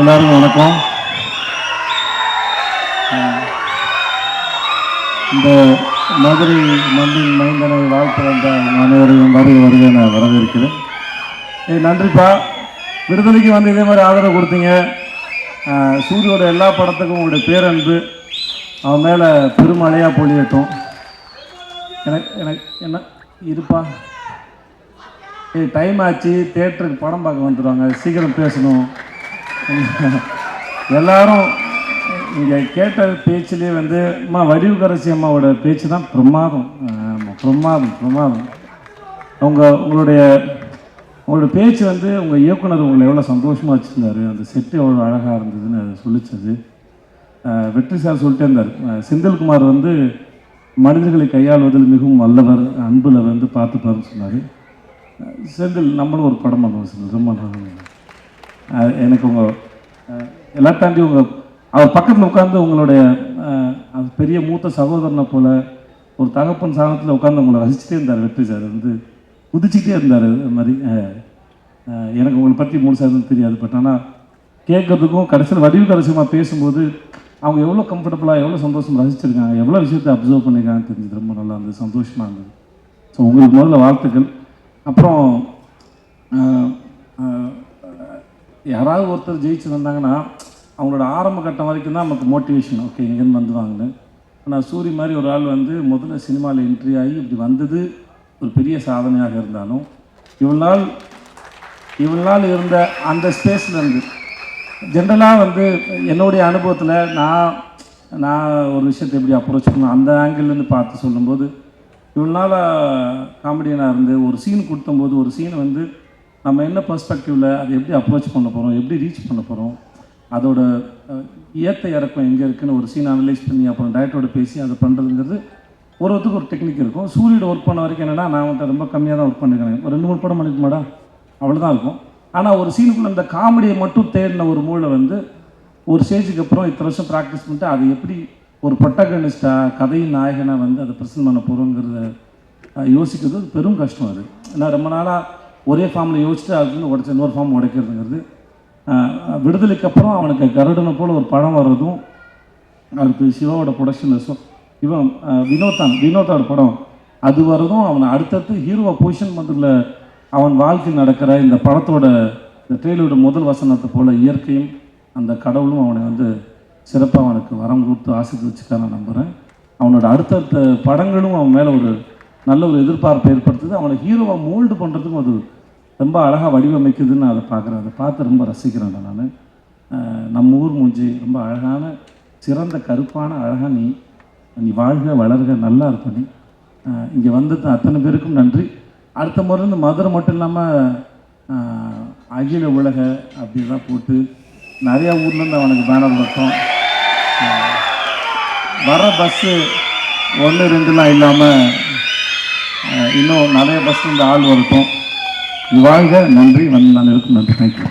எல்லாருக்கும் வணக்கம். இந்த மதுரை மண்ணின் மைந்தனை வாழ்த்து வந்த அனைவரையும் வருக வருக நான் வரவேற்கிறேன். ஏய் நன்றிப்பா. விடுதலைக்கு வந்து இதே மாதிரி ஆதரவு கொடுத்தீங்க. சூரியோட எல்லா படத்துக்கும் உங்களுடைய பேரன்பு அவன் மேலே பெருமழையாக பொழியட்டும். எனக்கு எனக்கு என்ன இருப்பா. ஏய் டைம் ஆச்சு. தேட்டருக்கு படம் பார்க்க வந்துடுவாங்க சீக்கிரம் பேசணும். எல்லாரும் இங்கே கேட்ட பேச்சுலேயே வந்து அம்மா வடிவுக்கரசி அம்மாவோட பேச்சு தான் பிரமாதம் பிரமாதம் பிரமாதம். அவங்க உங்களுடைய உங்களோட பேச்சு வந்து உங்கள் இயக்குனர் உங்களை எவ்வளோ சந்தோஷமாக வச்சுருந்தாரு அந்த செட்டு எவ்வளோ அழகாக இருந்ததுன்னு அதை சொல்லிச்சது. வெற்றி சார் சொல்லிட்டே இருந்தார். செந்தில்குமார் வந்து மனிதர்களை கையாளுவதில் மிகவும் வல்லவர் அன்பில் வந்து பார்த்துப்பாருன்னு சொன்னார். செந்தில் நம்மளும் ஒரு படம் பண்ணுவோம் செந்தில் ரொம்ப நல்லா எனக்கு உங்கள் எல்லாம் தாண்டி உங்கள் அவர் பக்கத்தில் உட்காந்து உங்களுடைய அது பெரிய மூத்த சகோதரனை போல் ஒரு தகப்பன் சாதனத்தில் உட்காந்து உங்களை ரசிச்சுட்டே இருந்தார் வெற்றி சார். வந்து குதிச்சுக்கிட்டே இருந்தார் அது மாதிரி. எனக்கு உங்களை பற்றி மூணு சாதனம் தெரியாது. பட் ஆனால் கேட்கறதுக்கும் கடைசியில் வடிவு கடைசியமாக பேசும்போது அவங்க எவ்வளோ கம்ஃபர்டபுளாக எவ்வளோ சந்தோஷம் ரசிச்சிருக்காங்க எவ்வளோ விஷயத்தை அப்சர்வ் பண்ணியிருக்காங்கன்னு தெரிஞ்சது. ரொம்ப நல்லா இருந்தது. சந்தோஷமாக இருந்தது. ஸோ உங்களுக்கு முதல்ல வாழ்த்துக்கள். அப்புறம் யாராவது ஒருத்தர் ஜெயிச்சு வந்தாங்கன்னா அவங்களோட ஆரம்ப கட்டம் வரைக்கும் தான் நமக்கு மோட்டிவேஷன் ஓகே இங்கேருந்து வந்துடுவாங்கன்னு ஆனால் சூரி மாதிரி ஒரு ஆள் வந்து முதல்ல சினிமாவில் என்ட்ரி ஆகி இப்படி வந்தது ஒரு பெரிய சாதனையாக இருந்தாலும் இவ்வளோ நாள் இவ்வளோ நாள் இருந்த அந்த ஸ்பேஸ்லேருந்து ஜென்ரலாக வந்து என்னுடைய அனுபவத்தில் நான் நான் ஒரு விஷயத்தை எப்படி அப்ரோச் பண்ணணும் அந்த ஆங்கிள்லேருந்து பார்த்து சொல்லும்போது இவ்வளோ நாள் காமெடியனாக இருந்து ஒரு சீன் கொடுத்தம்போது ஒரு சீனை வந்து நம்ம என்ன பர்ஸ்பெக்டிவில் அதை எப்படி அப்ரோச் பண்ண போகிறோம் எப்படி ரீச் பண்ண போகிறோம் அதோட ஏற்ற ஏத்த இறக்கம் எங்கே இருக்குன்னு ஒரு சீன் அனலைஸ் பண்ணி அப்புறம் டயட்டோட பேசி அதை பண்ணுறதுங்கிறது ஒரு ஒருத்துக்கு ஒரு டெக்னிக் இருக்கும். சூரியோட ஒர்க் பண்ண வரைக்கும் என்னென்னா நான் வந்து ரொம்ப கம்மியாக தான் ஒர்க் பண்ணிக்கிறேன் ஒரு ரெண்டு மூணு படம் பண்ணிக்க மாடா அவ்வளோதான் இருக்கும். ஆனால் ஒரு சீனுக்குள்ளே அந்த காமெடியை மட்டும் தேடின ஒரு மூளை வந்து ஒரு ஸ்டேஜுக்கு அப்புறம் இத்தனை வருஷம் ப்ராக்டிஸ் பண்ணிட்டு அதை எப்படி ஒரு பட்டகனிஸ்டாக கதையின் நாயகனை வந்து அதை ப்ரெசென்ட் பண்ண போகிறோங்கிறத யோசிக்கிறது பெரும் கஷ்டம் அது. ஏன்னா ரொம்ப நாளாக ஒரே ஃபார்மில் யோசிச்சுட்டு அதுக்கு உடச்சி இன்னொரு ஃபார்ம் உடைக்கிறதுங்கிறது. விடுதலைக்கு அப்புறம் அவனுக்கு கருடனை போல் ஒரு படம் வர்றதும் அடுத்து சிவாவோட ப்ரொடக்ஷன் ஸோ இவன் அஹ், வினோதான் வினோதோட படம். அது வரதும் அவனை அடுத்தடுத்து ஹீரோவை பொசிஷன் பண்ணுறதுல அவன் வாழ்க்கையில் நடக்கிற இந்த படத்தோட இந்த ட்ரெயிலோட முதல் வசனத்தை போல் இயற்கையும் அந்த கடவுளும் அவனை வந்து சிறப்பாக அவனுக்கு வரம் கொடுத்து ஆசீர்வதிச்சுக்க நான் நம்புகிறேன் அவனோட அடுத்தடுத்த படங்களும் அவன் மேலே ஒரு நல்ல ஒரு எதிர்பார்ப்பை ஏற்படுத்துது. அவனை ஹீரோவை மோல்டு பண்ணுறதுக்கும் அது ரொம்ப அழகாக வடிவமைக்குதுன்னு அதை பார்க்குறேன். அதை பார்த்து ரொம்ப ரசிக்கிறேன் நான். நம்ம ஊர் மூஞ்சி ரொம்ப அழகான சிறந்த கருப்பான அழகாக நீ நீ வாழ்க வளர்க நல்லா இருப்ப நீ. இங்கே வந்தது அத்தனை பேருக்கும் நன்றி. அடுத்த முறை இந்த மதுரை மட்டும் இல்லாமல் அகில உலக அப்படிலாம் போட்டு நிறையா ஊர்லேருந்து அவனுக்கு பேனர் வைக்கும் வர பஸ்ஸு ஒன்று ரெண்டுலாம் இல்லாமல் இன்னும் நிறைய பஸ் இந்த ஆள் வரட்டும். வாழ்க நன்றி வந்து நான் இருக்கும் நன்றி தேங்க்யூ